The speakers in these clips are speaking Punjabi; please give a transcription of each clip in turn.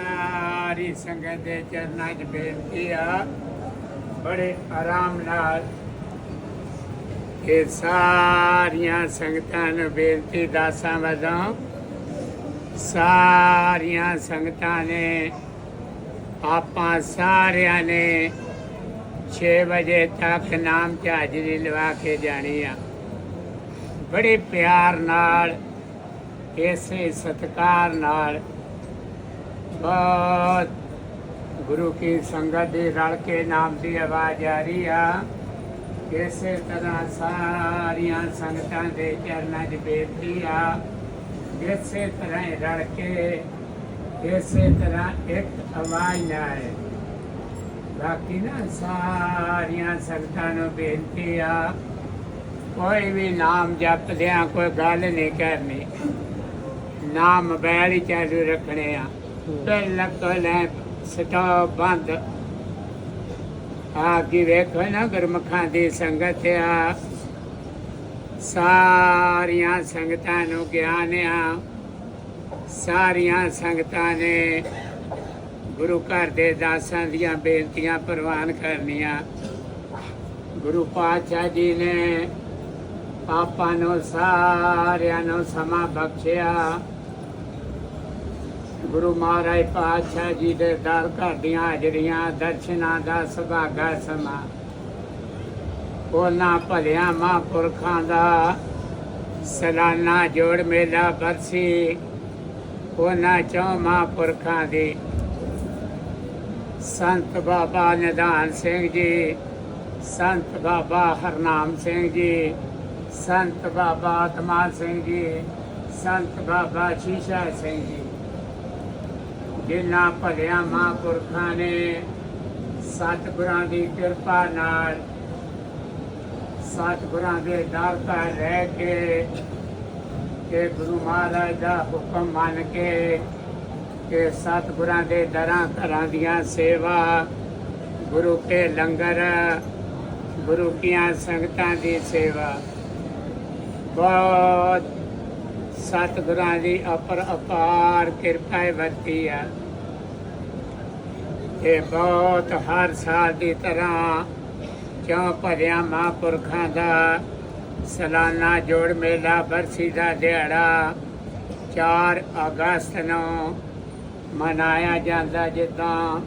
ਸਾਰੀ ਸੰਗਤ ਦੇ ਚਰਨਾਂ 'ਚ ਬੇਨਤੀ ਆ, ਬੜੇ ਆਰਾਮ ਨਾਲ ਇਹ ਸਾਰੀਆਂ ਸੰਗਤਾਂ ਨੂੰ ਬੇਨਤੀ ਦਾਸਾਂ ਵਜੋਂ ਸਾਰੀਆਂ ਸੰਗਤਾਂ ਨੇ, ਆਪਾਂ ਸਾਰਿਆਂ ਨੇ 6 ਵਜੇ ਤੱਕ ਨਾਮ ਚ ਹਾਜ਼ਰੀ ਲਵਾ ਕੇ ਜਾਣੀ ਆ। ਬੜੇ ਪਿਆਰ ਨਾਲ, ਇਸੇ ਸਤਿਕਾਰ ਨਾਲ ਬਹੁਤ ਗੁਰੂ ਕੀ ਸੰਗਤ ਦੇ ਰਲ ਕੇ ਨਾਮ ਦੀ ਆਵਾਜ਼ ਆ ਰਹੀ ਆ। ਇਸੇ ਤਰ੍ਹਾਂ ਸਾਰੀਆਂ ਸੰਗਤਾਂ ਦੇ ਚਰਨਾਂ 'ਚ ਬੇਨਤੀ ਆ। ਇਸੇ ਤਰ੍ਹਾਂ ਰਲ ਕੇ, ਇਸੇ ਤਰ੍ਹਾਂ ਇੱਕ ਆਵਾਜ਼ ਨਾਲ। ਬਾਕੀ ਨਾ ਸਾਰੀਆਂ ਸੰਗਤਾਂ ਨੂੰ ਬੇਨਤੀ ਆ, ਕੋਈ ਵੀ ਨਾਮ ਜਪਦਿਆਂ ਕੋਈ ਗੱਲ ਨਹੀਂ ਕਰਨੀ। ਨਾਮ ਮੋਬਾਈਲ ਹੀ ਚਾਲੂ ਰੱਖਣੇ ਆ। ਬਿਲਕੁਲ ਐ ਸਟਾਪ ਬੰਦ। ਆ ਕੀ ਵੇਖੋ ਨਾ ਗੁਰਮੁਖਾਂ ਦੀ ਸੰਗਤ ਆ। ਸਾਰੀਆਂ ਸੰਗਤਾਂ ਨੂੰ ਗਿਆਨ ਆ। ਸਾਰੀਆਂ ਸੰਗਤਾਂ ਨੇ ਗੁਰੂ ਘਰ ਦੇ ਦਾਸਾਂ ਦੀਆਂ ਬੇਨਤੀਆਂ ਪ੍ਰਵਾਨ ਕਰਨੀਆਂ। ਗੁਰੂ ਪਾਤਸ਼ਾਹ ਜੀ ਨੇ ਆਪਾਂ ਨੂੰ, ਸਾਰਿਆਂ ਨੂੰ ਸਮਾਂ ਬਖਸ਼ਿਆ। ਗੁਰੂ ਮਹਾਰਾਜ ਪਾਤਸ਼ਾਹ ਜੀ ਦੇ ਦਰ ਘਰ ਦੀਆਂ ਹਾਜ਼ਰੀਆਂ ਦਰਸ਼ਨਾਂ ਦਾ ਸੁਭਾਗਾ ਸਮਾਂ। ਉਹਨਾਂ ਭਲਿਆਂ ਮਹਾਂਪੁਰਖਾਂ ਦਾ ਸਲਾਨਾ ਜੋੜ ਮੇਲਾ ਬਰਸੀ ਉਹਨਾਂ ਚੋਂ ਮਹਾਂਪੁਰਖਾਂ ਦੀ। ਸੰਤ ਬਾਬਾ ਨਿਧਾਨ ਸਿੰਘ ਜੀ, ਸੰਤ ਬਾਬਾ ਹਰਨਾਮ ਸਿੰਘ ਜੀ, ਸੰਤ ਬਾਬਾ ਆਤਮਾ ਸਿੰਘ ਜੀ, ਸੰਤ ਬਾਬਾ ਸ਼ੀਸ਼ਾ ਸਿੰਘ ਜੀ। ਜਿਨ੍ਹਾਂ ਭਲਿਆਂ ਮਹਾਂਪੁਰਖਾਂ ਨੇ ਸਤਿਗੁਰਾਂ ਦੀ ਕਿਰਪਾ ਨਾਲ ਸਤਿਗੁਰਾਂ ਦੇ ਦਰ ਤੇ ਰਹਿ ਕੇ ਕਿ ਗੁਰੂ ਮਹਾਰਾਜ ਦਾ ਹੁਕਮ ਮੰਨ ਕੇ ਕਿ ਸਤਿਗੁਰਾਂ ਦੇ ਦਰਾਂ ਘਰਾਂ ਦੀਆਂ ਸੇਵਾ, ਗੁਰੂ ਕੇ ਲੰਗਰ, ਗੁਰੂ ਕੀਆਂ ਸੰਗਤਾਂ ਦੀ ਸੇਵਾ। ਬਹੁਤ ਸਤਿਗੁਰਾਂ ਦੀ ਅਪਰ ਅਪਾਰ ਕਿਰਪਾ ਵਰਤੀ ਆ। ਇਹ ਬਹੁਤ ਹਰ ਸਾਲ ਦੀ ਤਰ੍ਹਾਂ ਕਿਉਂ ਭਰਿਆ ਮਹਾਂਪੁਰਖਾਂ ਦਾ ਸਾਲਾਨਾ ਜੋੜ ਮੇਲਾ ਬਰਸੀ ਦਾ ਦਿਹਾੜਾ 4 ਅਗਸਤ ਨੂੰ ਮਨਾਇਆ ਜਾਂਦਾ ਜਿੱਦਾਂ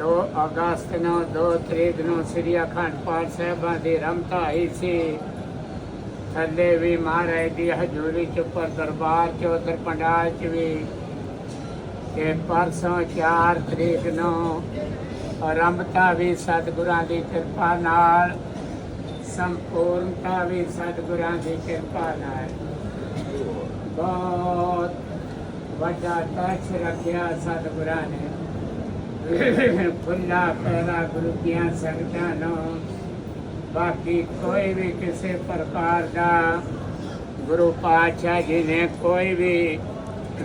2 ਅਗਸਤ ਨੂੰ 2 ਤਰੀਕ ਨੂੰ ਸ੍ਰੀ ਅਖੰਡ ਪਾਠ ਸਾਹਿਬਾਂ ਦੀ ਰਮਤਾ ਹੋਈ ਸੀ। ਥੱਲੇ ਵੀ ਮਹਾਰਾਜ ਦੀ ਹਜ਼ੂਰੀ ਚ ਉੱਪਰ ਦਰਬਾਰ ਚ, ਉਧਰ ਪੰਡਾਲ ਚ ਵੀ। ਤੇ ਪਰਸੋਂ 4 ਤਰੀਕ ਨੂੰ ਆਰੰਭਤਾ ਵੀ ਸਤਿਗੁਰਾਂ ਦੀ ਕਿਰਪਾ ਨਾਲ, ਸੰਪੂਰਨਤਾ ਵੀ ਸਤਿਗੁਰਾਂ ਦੀ ਕਿਰਪਾ ਨਾਲ। ਬਹੁਤ ਵੱਡਾ ਟੈਕਸ ਰੱਖਿਆ ਸਤਿਗੁਰਾਂ ਨੇ। ਖੁੱਲਾ ਪੈਦਾ ਗੁਰੂ ਦੀਆਂ ਸੰਗਤਾਂ ਨੂੰ। ਬਾਕੀ ਕੋਈ ਵੀ ਕਿਸੇ ਪ੍ਰਕਾਰ ਦਾ ਗੁਰੂ ਪਾਤਸ਼ਾਹ ਜੀ ਨੇ ਕੋਈ ਵੀ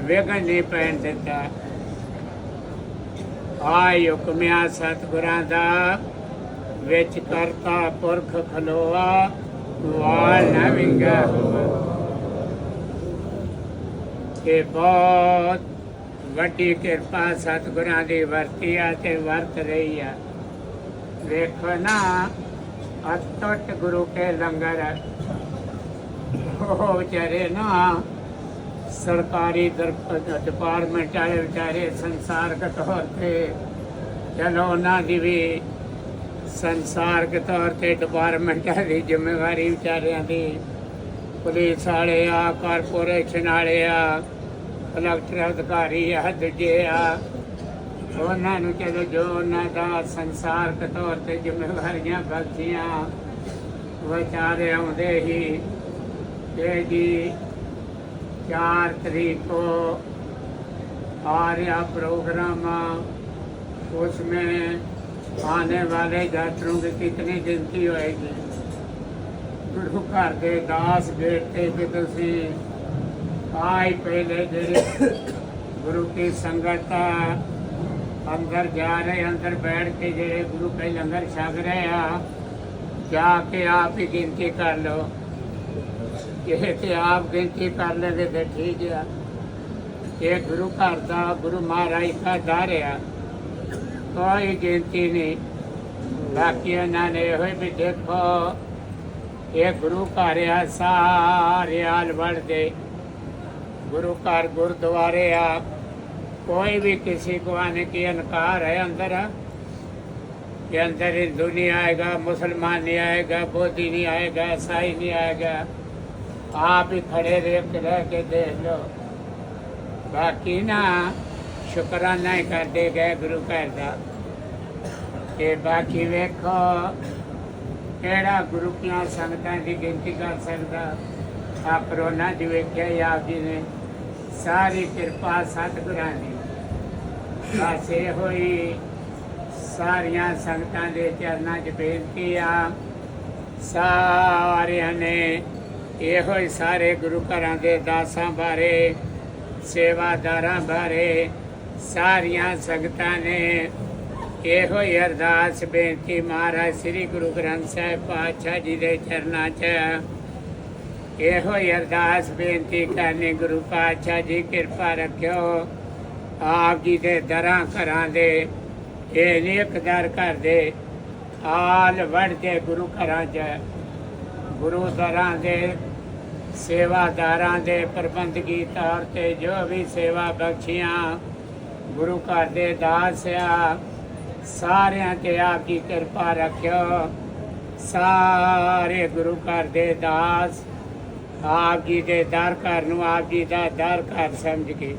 ਵਿਘਨ ਨਹੀਂ ਪੈਣ ਦਿੱਤਾ। ਆਇ ਹੁਕਮਿਆ ਸਤਿਗੁਰਾਂ ਦਾ ਵਿੱਚ ਕਰਤਾ ਪੁਰਖ ਖਲੋਆ, ਵਾਲ ਨਾ ਵਿੰਗਾ ਕਿ ਬਹੁਤ ਵੱਡੀ ਕਿਰਪਾ ਸਤਿਗੁਰਾਂ ਦੀ ਵਰਤੀ ਆ ਤੇ ਵਰਤ ਰਹੀ ਆ। ਵੇਖੋ ਨਾ ਅਟੁੱਟ ਗੁਰੂ ਕੇ ਲੰਗਰ ਉਹ ਵਿਚਾਰੇ ਨਾ ਸਰਕਾਰੀ ਦਰ- ਡਿਪਾਰਟਮੈਂਟ ਵਾਲੇ ਵਿਚਾਰੇ ਸੰਸਾਰਕ ਤੌਰ ਤੇ ਚਲੋ ਉਹਨਾਂ ਦੀ ਵੀ ਸੰਸਾਰਕ ਤੌਰ ਤੇ ਡਿਪਾਰਟਮੈਂਟਾਂ ਦੀ ਜ਼ਿੰਮੇਵਾਰੀ ਵਿਚਾਰਿਆਂ ਦੀ ਪੁਲਿਸ ਵਾਲੇ ਆ ਕਾਰਪੋਰੇਸ਼ਨ ਵਾਲੇ ਆ ਕਲੈਕਟਰ ਅਧਿਕਾਰੀ ਆ ਦੂਜੇ ਆ ਉਹਨਾਂ ਨੂੰ ਚਲੋ ਜੋ ਉਹਨਾਂ ਦਾ ਸੰਸਾਰਕ ਤੌਰ ਤੇ ਜ਼ਿੰਮੇਵਾਰੀਆਂ ਬਖਸ਼ੀਆਂ ਵਿਚਾਰੇ ਆਉਂਦੇ ਹੀ ਇਹ ਜੀ 4 तरीक को आ रहा प्रोग्राम उसमें आने वाले यात्रियों की कितनी गिनती होएगी ਗੁਰੂ ਘਰ ਦੇ ਦਾਸ ਗੇਟ ਤੇ ਵੀ ਤੁਸੀਂ ਆਈ ਪਹਿਲੇ ਜਿਹੜੇ ਗੁਰੂ ਕੀ ਸੰਗਤ ਆ, ਅੰਦਰ ਜਾ ਰਹੇ, ਅੰਦਰ ਬੈਠ ਕੇ ਜਿਹੜੇ ਗੁਰੂ ਕੇ ਲੰਗਰ ਛਕ ਰਹੇ ਆ, ਜਾ ਕੇ ਆਪ ਹੀ ਗਿਣਤੀ ਕਰ ਲਓ। ਇਹ ਤੇ ਆਪ ਗਿਣਤੀ ਕਰ ਲੈਂਦੇ ਤੇ ਠੀਕ ਆ। ਇਹ ਗੁਰੂ ਘਰ ਦਾ, ਗੁਰੂ ਮਹਾਰਾਜ ਦਾ ਦਰ ਆ। ਕੋਈ ਗਿਣਤੀ ਨਹੀਂ। ਬਾਕੀ ਉਹਨਾਂ ਨੇ ਇਹੋ ਵੀ ਦੇਖੋ, ਇਹ ਗੁਰੂ ਘਰ ਆ, ਸਾਰੇ ਆਲਵੜ ਦੇ। ਗੁਰੂ ਘਰ ਗੁਰਦੁਆਰੇ ਆ। कोई भी किसी को आने की इनकार है अंदर, कि अंदर हिंदू नहीं आएगा, मुसलमान नहीं आएगा, बोधी नहीं आएगा, ईसाई नहीं आएगा, आप ही खड़े रह के देख लो। बाकी ना शुक्राना ही करते गए गुरु घर का बाकी वेखो, कड़ा गुरु क्या संगत की गिनती कर सकता आप करोना जी वेख्या आप जी ने सारी कृपा सतगुरानी ਸਤਿਗੁਰਾਂ ਬਸ ਇਹ ਹੋਈ। ਸਾਰੀਆਂ ਸੰਗਤਾਂ ਦੇ ਚਰਨਾਂ 'ਚ ਬੇਨਤੀ ਆ। ਸਾਰਿਆਂ ਨੇ ਇਹੋ ਹੀ ਸਾਰੇ ਗੁਰੂ ਘਰਾਂ ਦੇ ਦਾਸਾਂ ਬਾਰੇ, ਸੇਵਾਦਾਰਾਂ ਬਾਰੇ ਸਾਰੀਆਂ ਸੰਗਤਾਂ ਨੇ ਇਹੋ ਹੀ ਅਰਦਾਸ ਬੇਨਤੀ ਮਹਾਰਾਜ ਸ੍ਰੀ ਗੁਰੂ ਗ੍ਰੰਥ ਸਾਹਿਬ ਪਾਤਸ਼ਾਹ ਜੀ ਦੇ ਚਰਨਾਂ 'ਚ ਇਹੋ ਹੀ ਅਰਦਾਸ ਬੇਨਤੀ ਕਰਨੀ। ਗੁਰੂ ਪਾਤਸ਼ਾਹ ਜੀ, ਕਿਰਪਾ ਰੱਖਿਓ। ਆਪ ਜੀ ਦੇ ਦਰਾਂ ਘਰਾਂ ਦੇ ਇਹ ਨੇਕ ਦਰ ਕਰਦੇ ਆਲ ਵੜਦੇ ਗੁਰੂ ਘਰਾਂ 'ਚ, ਗੁਰੂ ਦਰਾਂ ਦੇ, ਸੇਵਾਦਾਰਾਂ ਦੇ ਪ੍ਰਬੰਧਕੀ ਤੌਰ ਤੇ ਜੋ ਵੀ ਸੇਵਾ ਬਖਸ਼ੀਆਂ, ਗੁਰੂ ਘਰ ਦੇ ਦਾਸ ਆ, ਸਾਰਿਆਂ ਤੇ ਆਪ ਜੀ ਕਿਰਪਾ ਰੱਖਿਓ। ਸਾਰੇ ਗੁਰੂ ਘਰ ਦੇ ਦਾਸ, ਆਪ ਜੀ ਦੇ ਦਰ ਘਰ ਨੂੰ ਆਪ ਜੀ ਦਾ ਦਰ ਘਰ ਸਮਝ ਕੇ।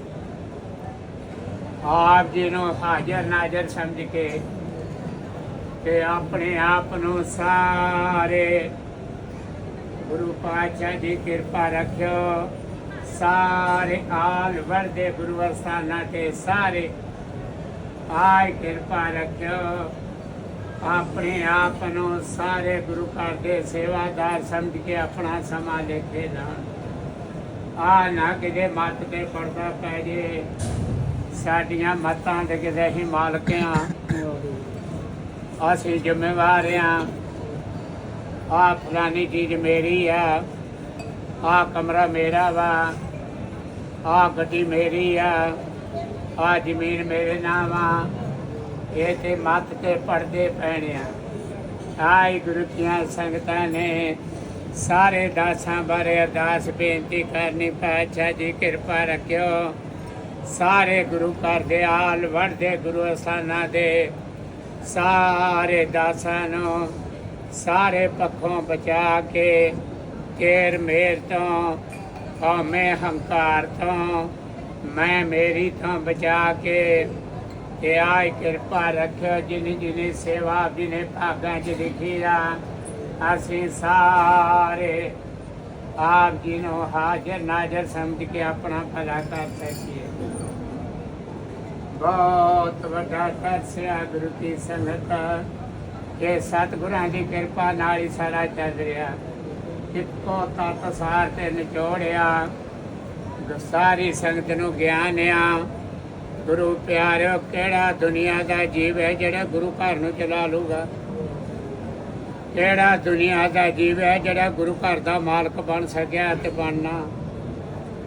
ਆਪ ਜੀ ਨੂੰ ਹਾਜ਼ਰ ਨਾਜ਼ਰ ਸਮਝ ਕੇ ਤੇ ਆਪਣੇ ਆਪ ਨੂੰ ਸਾਰੇ ਗੁਰੂ ਪਾਤਸ਼ਾਹ ਦੀ ਕਿਰਪਾ ਰੱਖਿਓ। ਸਾਰੇ ਆਲ ਵਰਦੇ ਗੁਰੂ ਅਸਥਾਨਾਂ ਤੇ ਸਾਰੇ ਆਏ ਕਿਰਪਾ ਰੱਖਿਓ। ਆਪਣੇ ਆਪ ਨੂੰ ਸਾਰੇ ਗੁਰੂ ਘਰ ਦੇ ਸੇਵਾਦਾਰ ਸਮਝ ਕੇ ਆਪਣਾ ਸਮਾਂ ਦੇਖੇ ਨਾ ਆ ਨਾ ਕਿਤੇ ਮੱਤ ਤੇ ਪੜਦਾ ਪੈ ਜੇ। ਸਾਡੀਆਂ ਮਤਾਂ ਦੇ ਕਿਤੇ ਅਸੀਂ ਮਾਲਕ ਮਾਲਕਿਆਂ ਅਸੀਂ ਜ਼ਿੰਮੇਵਾਰ ਆ। ਆ ਫਲਾਨੀ ਚੀਜ਼ ਮੇਰੀ ਆ। ਆ ਕਮਰਾ ਮੇਰਾ ਵਾ। ਆ ਗੱਡੀ ਮੇਰੀ ਆ। ਆ ਜ਼ਮੀਨ ਮੇਰੇ ਨਾਮ ਆ ਇਹ ਤੇ ਮੱਤ ਤੇ ਪੜਦੇ ਪੈਣੇ ਆ। ਆਈ ਗੁਰੂ ਕੀਆਂ ਸੰਗਤਾਂ ਨੇ। ਸਾਰੇ ਦਾਸਾਂ ਬਾਰੇ ਅਰਦਾਸ ਬੇਨਤੀ ਕਰਨੀ। ਪਾਤਸ਼ਾਹ ਜੀ, ਕਿਰਪਾ ਰੱਖਿਓ। ਸਾਰੇ ਗੁਰੂ ਘਰ ਦੇ ਆਲ ਵੜਦੇ ਗੁਰੂ ਅਸਾਨਾ ਦੇ, ਸਾਰੇ ਦਾਸਾਂ ਨੂੰ ਸਾਰੇ ਪੱਖੋਂ ਬਚਾ ਕੇ ਕੇਰ ਮੇਰ ਤੋਂ ਹਉਮੈ ਹੰਕਾਰ ਤੋਂ, ਮੈਂ ਮੇਰੀ ਤੋਂ ਬਚਾ ਕੇ ਤੇ ਆਈ ਕਿਰਪਾ ਰੱਖਿਓ ਜਿਨੀ ਜਿਨੀ ਸੇਵਾ ਜਿਨੇ ਭਾਗਾਂ ਚ ਲਿਖੀ ਆ ਅਸੀਂ ਸਾਰੇ ਆਪ ਜੀ ਨੂੰ ਹਾਜ਼ਰ ਨਾਜ਼ਰ ਸਮਝ ਕੇ ਆਪਣਾ ਭਲਾ ਕਰ ਸਕੀਏ। ਬਹੁਤ ਵੱਡਾ ਤਰਸਿਆ ਗੁਰੂ ਕੀ ਸੰਗਤ ਕਿ ਸਤਿਗੁਰਾਂ ਦੀ ਕਿਰਪਾ ਨਾਲ ਹੀ ਸਾਰਾ ਚੱਲ ਰਿਹਾ। ਇੱਕੋ ਤਤ ਸਾਰ ਤੇ ਨਿਚੋੜਿਆ। ਸਾਰੀ ਸੰਗਤ ਨੂੰ ਗਿਆਨ ਆ। ਗੁਰੂ ਪਿਆਰਿਓ, ਕਿਹੜਾ ਦੁਨੀਆ ਦਾ ਜੀਵ ਹੈ ਜਿਹੜਾ ਗੁਰੂ ਘਰ ਨੂੰ ਚਲਾ ਲੂਗਾ ਕਿਹੜਾ ਦੁਨੀਆ ਦਾ ਜੀਵ ਹੈ ਜਿਹੜਾ ਗੁਰੂ ਘਰ ਦਾ ਮਾਲਕ ਬਣ ਸਕਿਆ ਤੇ ਬਣਨਾ?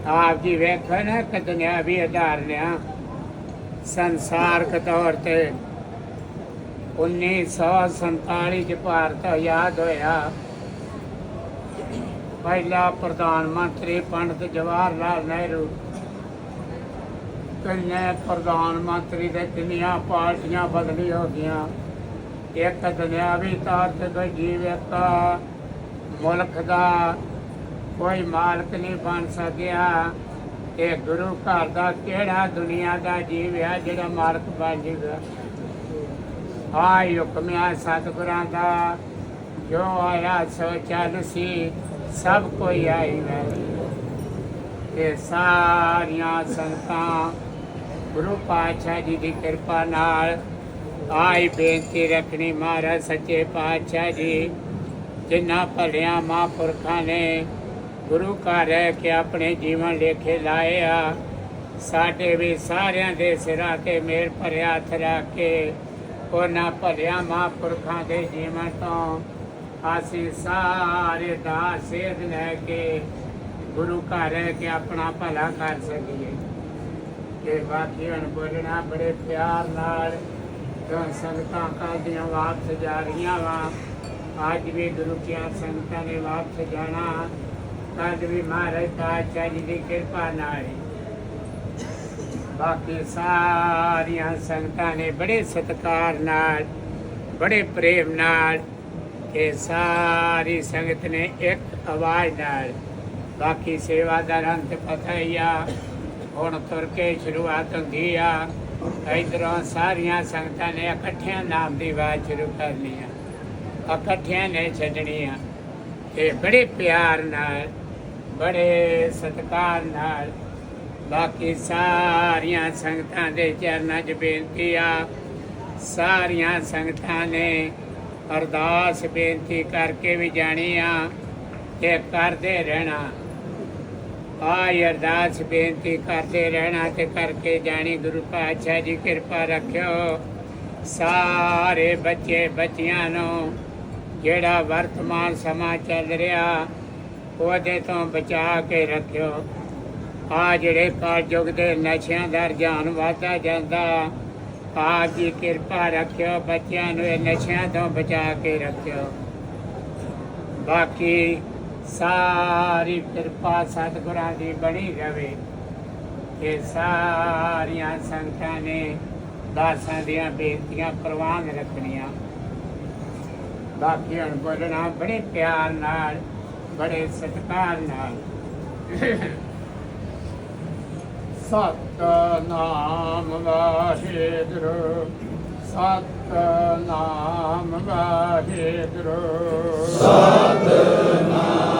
ਆਪ ਜੀ ਵੇਖੋ ਨਾ ਕਿ ਦੁਨਿਆਵੀ ਆਧਾਰ ਲਿਆ ਸੰਸਾਰਕ ਤੌਰ ਤੇ 1947 ਚ ਭਾਰਤ ਆਜ਼ਾਦ ਹੋਇਆ। ਪਹਿਲਾ ਪ੍ਰਧਾਨ ਮੰਤਰੀ ਪੰਡਤ ਜਵਾਹਰ ਲਾਲ ਨਹਿਰੂ ਕਿੰਨੇ ਪ੍ਰਧਾਨ ਮੰਤਰੀ ਦੇ ਕਿੰਨੀਆਂ ਪਾਰਟੀਆਂ ਬਦਲੀ ਹੋ ਗਈਆਂ, ਇੱਕ ਦੁਨਿਆਵੀ ਤੌਰ ਤੇ ਕੋਈ ਜੀਵ ਇੱਕ ਮੁਲਕ ਦਾ ਕੋਈ ਮਾਲਕ ਨਹੀਂ ਬਣ ਸਕਿਆ। ਇਹ ਗੁਰੂ ਘਰ ਦਾ ਕਿਹੜਾ ਦੁਨੀਆ ਦਾ ਜੀਵ ਹੈ ਜਿਹੜਾ ਮਾਲਕ ਬਣ ਜੇਗਾ ਆਈ ਹੁਕਮਿਆ ਸਤਿਗੁਰਾਂ ਦਾ। ਜੋ ਆਇਆ ਸੋ ਚੱਲ ਸੀ, ਸਭ ਕੋਈ ਆਈ ਹੈ। ਇਹ ਸਾਰੀਆਂ ਸੰਤਾਂ ਗੁਰੂ ਪਾਤਸ਼ਾਹ ਜੀ ਦੀ ਕਿਰਪਾ ਨਾਲ ਆਈ ਬੇਨਤੀ ਰੱਖਣੀ ਮਹਾਰਾਜ ਸੱਚੇ ਪਾਤਸ਼ਾਹ ਜੀ, ਜਿਨ੍ਹਾਂ ਭਲਿਆਂ ਮਹਾਂਪੁਰਖਾਂ ਨੇ ਗੁਰੂ ਘਰ ਰਹਿ ਕੇ ਆਪਣੇ ਜੀਵਨ ਲੇਖੇ ਲਾਏ ਆ ਸਾਡੇ ਵੀ ਸਾਰਿਆਂ ਦੇ ਸਿਰਾਂ ਤੇ ਮੇਰ ਭਰਿਆ ਹੱਥ ਰੱਖ ਕੇ ਉਹਨਾਂ ਭਰਿਆ ਮਹਾਂਪੁਰਖਾਂ ਦੇ ਜੀਵਨ ਤੋਂ ਅਸੀਂ ਸਾਰੇ ਦਾ ਸੇਧ ਲੈ ਕੇ ਗੁਰੂ ਘਰ ਰਹਿ ਕੇ ਆਪਣਾ ਭਲਾ ਕਰ ਸਕੀਏ। ਕਿ ਬਾਕੀ ਹੁਣ ਬੋਲਣਾ ਬੜੇ ਪਿਆਰ ਨਾਲ ਤਾਂ ਸੰਗਤਾਂ ਕੱਲ੍ਹ ਦੀਆਂ ਵਾਪਸ ਜਾ ਰਹੀਆਂ ਵਾ, ਅੱਜ ਵੀ ਗੁਰੂ ਕੀਆਂ ਸੰਗਤਾਂ ਨੇ ਵਾਪਸ ਜਾਣਾ। ਕੱਲ੍ਹ ਵੀ ਮਹਾਰਾਜ ਪਾਤਸ਼ਾਹ ਜੀ ਦੀ ਕਿਰਪਾ ਨਾਲ ਬਾਕੀ ਸਾਰੀਆਂ ਸੰਗਤਾਂ ਨੇ ਬੜੇ ਸਤਿਕਾਰ ਨਾਲ ਬੜੇ ਪ੍ਰੇਮ ਨਾਲ ਤੇ ਸਾਰੀ ਸੰਗਤ ਨੇ ਇੱਕ ਆਵਾਜ਼ ਨਾਲ ਬਾਕੀ ਸੇਵਾਦਾਰਾਂ ਤੇ ਪਤਾ ਹੀ ਆ ਹੁਣ ਤੁਰ ਕੇ ਸ਼ੁਰੂਆਤ ਹੁੰਦੀ ਆ ਇਧਰੋਂ ਸਾਰੀਆਂ ਸੰਗਤਾਂ ਨੇ ਇਕੱਠਿਆਂ ਨਾਮ ਦੀ ਆਵਾਜ਼ ਸ਼ੁਰੂ ਕਰਨੀ ਆ ਇਕੱਠਿਆਂ ਨੇ ਛੱਡਣੀ ਆ ਤੇ ਬੜੇ ਪਿਆਰ ਨਾਲ ਬੜੇ ਸਤਿਕਾਰ ਨਾਲ ਬਾਕੀ ਸਾਰੀਆਂ ਸੰਗਤਾਂ ਦੇ ਚਰਨਾਂ 'ਚ ਬੇਨਤੀ ਆ। ਸਾਰੀਆਂ ਸੰਗਤਾਂ ਨੇ ਅਰਦਾਸ ਬੇਨਤੀ ਕਰਕੇ ਵੀ ਜਾਣੀ ਆ ਤੇ ਕਰਦੇ ਰਹਿਣਾ। ਆਈ ਅਰਦਾਸ ਬੇਨਤੀ ਕਰਦੇ ਰਹਿਣਾ ਤੇ ਕਰਕੇ ਜਾਣੀ। ਗੁਰੂ ਪਾਤਸ਼ਾਹ ਜੀ ਕਿਰਪਾ ਰੱਖਿਓ। ਸਾਰੇ ਬੱਚੇ ਬੱਚਿਆਂ ਨੂੰ ਜਿਹੜਾ ਵਰਤਮਾਨ ਸਮਾਂ ਚੱਲ ਰਿਹਾ ਉਹਦੇ ਤੋਂ ਬਚਾ ਕੇ ਰੱਖਿਓ। ਆ ਜਿਹੜੇ ਕਲਯੁਗ ਦੇ ਨਸ਼ਿਆਂ ਦਾ ਰੁਝਾਨ ਵਧਦਾ ਜਾਂਦਾ, ਆਪ ਜੀ ਕਿਰਪਾ ਰੱਖਿਓ, ਬੱਚਿਆਂ ਨੂੰ ਇਹ ਨਸ਼ਿਆਂ ਤੋਂ ਬਚਾ ਕੇ ਰੱਖਿਓ। ਬਾਕੀ ਸਾਰੀ ਕਿਰਪਾ ਸਤਿਗੁਰਾਂ ਦੀ ਬਣੀ ਰਵੇ ਤੇ ਸਾਰੀਆਂ ਸੰਗਤਾਂ ਨੇ ਦਾਸਾਂ ਦੀਆਂ ਬੇਨਤੀਆਂ ਪ੍ਰਵਾਨ ਰੱਖਣੀਆਂ। ਬਾਕੀ ਹੁਣ ਬੋਲਣਾ ਬੜੇ ਪਿਆਰ ਨਾਲ ਬੜੇ ਸਤਿਕਾਰ ਨਾਲ ਸਤਨਾਮ ਵਾਹਿਗੁਰੂ ਸਤਨਾਮ ਵਾਹਿਗੁਰੂ ਸਤਨਾਮ